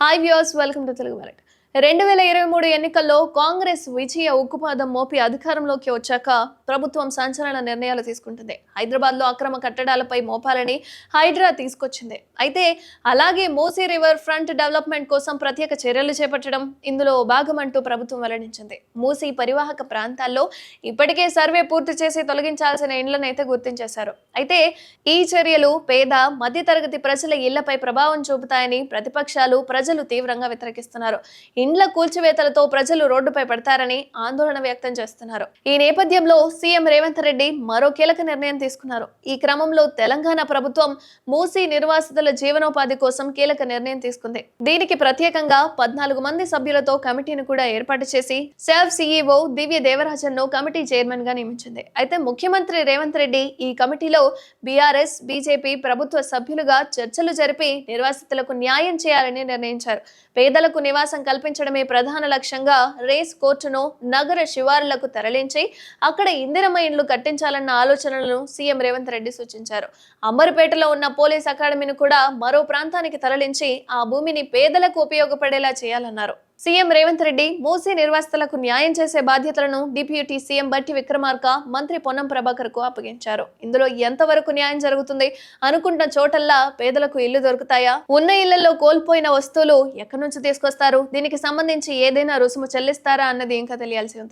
Hi views welcome to Telugu merit రెండు వేల ఇరవై మూడు ఎన్నికల్లో కాంగ్రెస్ విజయ ఉక్కుపాదం మోపి అధికారంలోకి వచ్చాక ప్రభుత్వం సంచలన నిర్ణయాలు తీసుకుంటుంది. హైదరాబాద్లో అక్రమ కట్టడాలపై మోపాలని హైడ్రా తీసుకొచ్చింది. అయితే అలాగే మూసీ రివర్ ఫ్రంట్ డెవలప్మెంట్ కోసం ప్రత్యేక చర్యలు చేపట్టడం ఇందులో భాగమంటూ ప్రభుత్వం వెల్లడించింది. మూసీ పరివాహక ప్రాంతాల్లో ఇప్పటికే సర్వే పూర్తి చేసి తొలగించాల్సిన ఇండ్లను అయితే గుర్తించేశారు. అయితే ఈ చర్యలు పేద మధ్యతరగతి ప్రజల ఇళ్ళపై ప్రభావం చూపుతాయని ప్రతిపక్షాలు ప్రజలు తీవ్రంగా వ్యతిరేకిస్తున్నారు. ఇండ్ల కూల్చివేతలతో ప్రజలు రోడ్డుపై పడతారని ఆందోళన వ్యక్తం చేస్తున్నారు. ఈ నేపథ్యంలో సీఎం రేవంత్ రెడ్డి మరో కీలక నిర్ణయం తీసుకున్నారు. ఈ క్రమంలో తెలంగాణ ప్రభుత్వం మూసీ నిర్వాసితుల జీవనోపాధి కోసం కీలక నిర్ణయం తీసుకుంది. దీనికి ప్రత్యేకంగా పద్నాలుగు మంది సభ్యులతో కమిటీని కూడా ఏర్పాటు చేసి సెల్ఫ్ సీఈఓ దివ్య దేవరాజన్ను కమిటీ చైర్మన్గా నియమించింది. అయితే ముఖ్యమంత్రి రేవంత్ రెడ్డి ఈ కమిటీలో బీఆర్ఎస్ బీజేపీ ప్రభుత్వ సభ్యులుగా చర్చలు జరిపి నిర్వాసితులకు న్యాయం చేయాలని నిర్ణయించారు. పేదలకు నివాసం కల్పించడమే ప్రధాన లక్ష్యంగా రేస్ కోర్టును నగర శివారులకు తరలించి అక్కడ ఇందిరమ్మ ఇండ్లు కట్టించాలన్న ఆలోచనలను సీఎం రేవంత్ రెడ్డి సూచించారు. అమ్మరుపేటలో ఉన్న పోలీస్ అకాడమీని కూడా మరో ప్రాంతానికి తరలించి ఆ భూమిని పేదలకు ఉపయోగపడేలా చేయాలన్నారు. సీఎం రేవంత్ రెడ్డి మూసీ నిర్వాసితులకు న్యాయం చేసే బాధ్యతలను డిప్యూటీ సీఎం బట్టి విక్రమార్క మంత్రి పొన్నం ప్రభాకర్కు అప్పగించారు. ఇందులో ఎంతవరకు న్యాయం జరుగుతుంది అనుకుంటున్న చోటల్లా పేదలకు ఇల్లు దొరుకుతాయా? ఉన్న ఇళ్ళలో కోల్పోయిన వస్తువులు ఎక్కడి నుంచి తీసుకొస్తారు? దీనికి సంబంధించి ఏదైనా రుసుము చెల్లిస్తారా అన్నది ఇంకా తెలియాల్సి ఉంది.